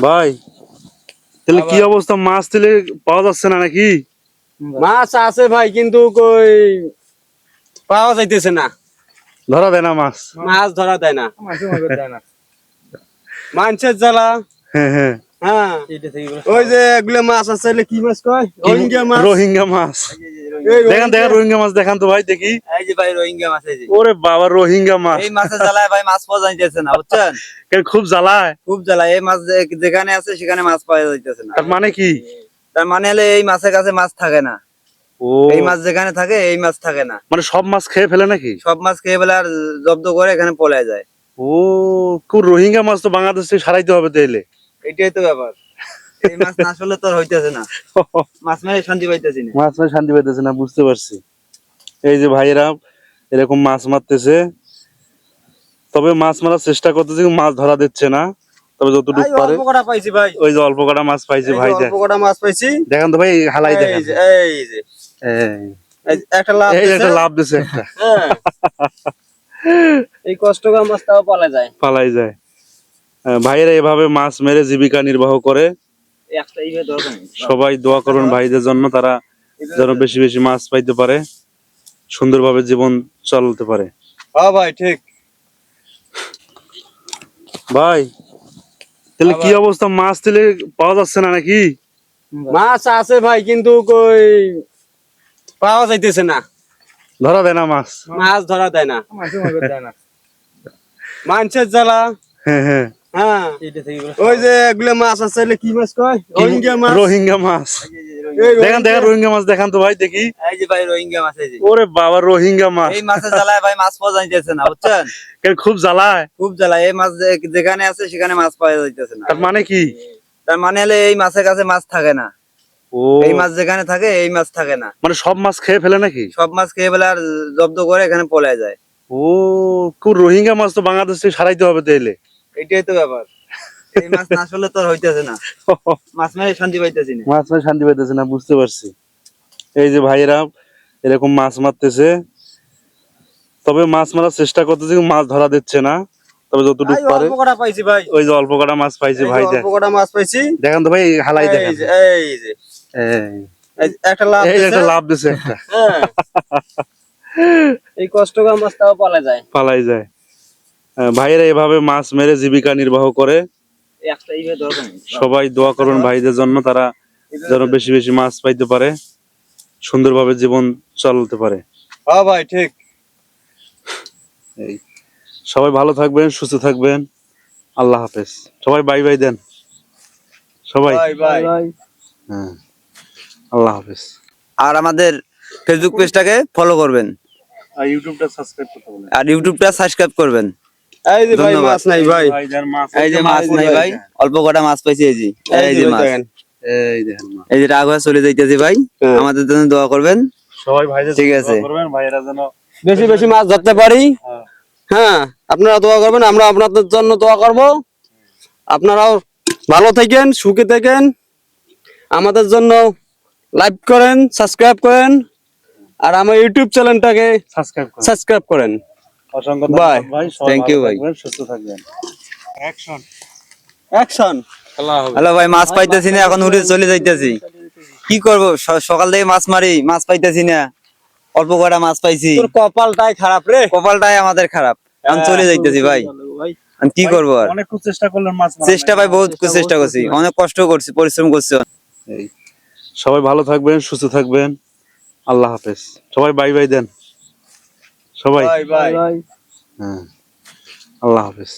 ভাই তাহলে কি অবস্থা? মাছ তেলে পাওয়া যাচ্ছে না নাকি? মাছ আছে ভাই কিন্তু কই পাওয়া যাইতেছে না। ধরা দেয় না মাছ। মাছ ধরা দেয় না। মাছের জ্বালা। হ্যাঁ হ্যাঁ। হ্যাঁ। ওই যে এগুলো মাছ আছে কি মাছ কয়? রোহিঙ্গা মাছ। রোহিঙ্গা মাছ। দেখান দেখান রোহিঙ্গা মাছ দেখান তো ভাই দেখি। এই যে ভাই রোহিঙ্গা মাছ এই যে। ওরে বাবা রোহিঙ্গা মাছ। এই মাছের জ্বালায় ভাই মাছ পাওয়া যাইতেছে না বুঝছেন? খুব জ্বালায়। খুব জ্বালায়। এই মাছ যেখানে আছে সেখানে মাছ পাওয়া যাইতেছে না। তার মানে কি? তার মানে হলে এই মাছের কাছে মাছ থাকে না। এই মাছ যেখানে থাকে এই মাছ থাকে না। মানে সব মাছ খেয়ে ফেলে নাকি? সব মাছ খেয়ে ফেলে আর জব্দ করে এখানে পলে যায়। ও খুব রোহিঙ্গা মাছ তো বাংলাদেশ থেকে সারাইতে হবে তাইলে। এটাই তো ব্যাপার। এই মাছ না আসলে তো হইতেছে না। মাছ মেরে শান্তি পাইতেছি না। মাছ মাছ শান্তি পাইতেছে না বুঝতে পারছি। এই যে ভাইয়েরা এরকম মাছ মারতেছে। তবে মাছ মারার চেষ্টা করতেছে মাছ ধরা দিচ্ছে না। তবে যতটুকু পারে। অল্প কটা পাইছি ভাই। ওই যে অল্প কটা মাছ পাইছে ভাই অল্প কটা মাছ পাইছি। দেখান তো ভাই হালাই দেখেন। এই যে। এই। এই একটা লাভ এই একটা লাভ দিছে একটা। হ্যাঁ। এই কষ্ট করে মাছ তাও পালা যায়। পালাই যায়। ভাইয়েরা এভাবে মাছ মেরে জীবিকা নির্বাহ করে। সবাই দোয়া করুন ভাইদের জন্য তারা যেন বেশি বেশি মাছ পাইতে পারে সুন্দরভাবে জীবন চলতে পারে। হ্যাঁ ভাই ঠিক। ভাই তাহলে কি অবস্থা? মাছ তেলে পাওয়া যাচ্ছে না নাকি? মাছ আছে ভাই কিন্তু কই পাওয়া যাইতেছে না। ধরা দেয় না মাছ। মাছ ধরা দেয় না। মাছের জ্বালা। হ্যাঁ হ্যাঁ। হ্যাঁ। ওই যে এগুলো মাছ আছে কি মাছ কয়? রোহিঙ্গা মাছ। রোহিঙ্গা মাছ। এই দেখান দেখান রোহিঙ্গা মাছ দেখান তো ভাই দেখি। এই যে ভাই রোহিঙ্গা মাছ এই যে। ওরে বাবা রোহিঙ্গা মাছ। এই মাছের জ্বালায় ভাই মাছ পাওয়া যাইতেছে না বুঝছেন? এর খুব জ্বালায়? খুব জ্বালা এই মাছ যেখানে আছে সেখানে মাছ পাওয়া যাইতেছে না। তার মানে কি? তার মানে হলে এই মাছের কাছে মাছ থাকে না। ও। এই মাছ যেখানে থাকে এই মাছ থাকে না। মানে সব মাছ খেয়ে ফেলে নাকি? সব মাছ খেয়ে ফেলে আর জব্দ করে এখানে পলে যায়। ও খুব রোহিঙ্গা মাছ তো বাংলাদেশ থেকে সারাইতে হবে তাইলে। এটাই তো ব্যাপার। এই মাছ না আসলে তো হইতেছে না। মাছ মেরে শান্তি পাইতেছি না। মাছ মাছ শান্তি পাইতেছে না বুঝতে পারছি। এই যে ভাইয়েরা এরকম মাছ মারতেছে। তবে মাছ মারার চেষ্টা করতেছে মাছ ধরা দিচ্ছে না। তবে যতটুকু ভাই, পারে। অল্প কটা পাইছি ভাই। ওই যে অল্প কটা মাছ পাইছে ভাই অল্প কটা মাছ পাইছি। দেখান তো ভাই হালাই দেখেন। এই যে। এই। এই একটা লাভ এই দিছে। একটা লাভ দিছে একটা। হ্যাঁ। এই কষ্ট করে মাছ তাও পালা যায়। পালাই যায়। ভাইয়েরা এভাবে মাছ মেরে জীবিকা নির্বাহ করে। সবাই দোয়া করুন ভাইদের জন্য তারা যেন বেশি বেশি মাছ পাইতে পারে সুন্দরভাবে জীবন চলতে পারে। হ্যাঁ ভাই ঠিক। এই সবাই ভালো থাকবেন সুস্থ থাকবেন। আল্লাহ হাফেজ। সবাই বাই বাই দেন। সবাই। হ্যাঁ। আল্লাহ হাফেজ। আর আমাদের ফেসবুক পেজটাকে ফলো করবেন। আর ইউটিউবটা সাবস্ক্রাইব করতে আর ইউটিউবটা সাবস্ক্রাইব করবেন। এই যে ভাই মাছ নাই ভাই। এই যে মাছ নাই ভাই অল্প কটা মাছ পাইছি এই যে। এই যে মাছ। এই দেখেন এই যে রাগ চলে যাইতেছি ভাই। আমাদের জন্য দোয়া করবেন। সবাই ভাইদের ঠিক আছে। করবেন ভাইয়েরা যেন বেশি বেশি মাছ ধরতে পারি। হ্যাঁ। আপনারা দোয়া করবেন আমরা আপনাদের জন্য দোয়া করব। আপনারাও ভালো থাকেন সুখে থাকেন। আমাদের জন্য লাইক করেন সাবস্ক্রাইব করেন। আর আমার ইউটিউব চ্যানেলটাকে সাবস্ক্রাইব করেন। অসংখ্য Bye. ধন্যবাদ ভাই। সুস্থ থাকবেন। অ্যাকশন অ্যাকশন হ্যালো ভাই মাছ পাইতেছি না এখন উঠে চলে যাইতেছি। কি করব? সকাল থেকে মাছ মারি মাছ পাইতেছি না। অল্প কটা মাছ পাইছি। তোর কপালটাই খারাপ রে। কপালটাই আমাদের খারাপ। এখন চলে যাইতেছি ভাই। আমি কি করব আর? অনেক চেষ্টা করলেন মাছ মারার। চেষ্টা ভাই বহুত চেষ্টা করছি। অনেক কষ্ট করছি পরিশ্রম করছি। সবাই ভালো থাকবেন সুস্থ থাকবেন। আল্লাহ হাফেজ। সবাই বাই বাই দেন। সবাই। হ্যাঁ। আল্লাহ হাফেজ।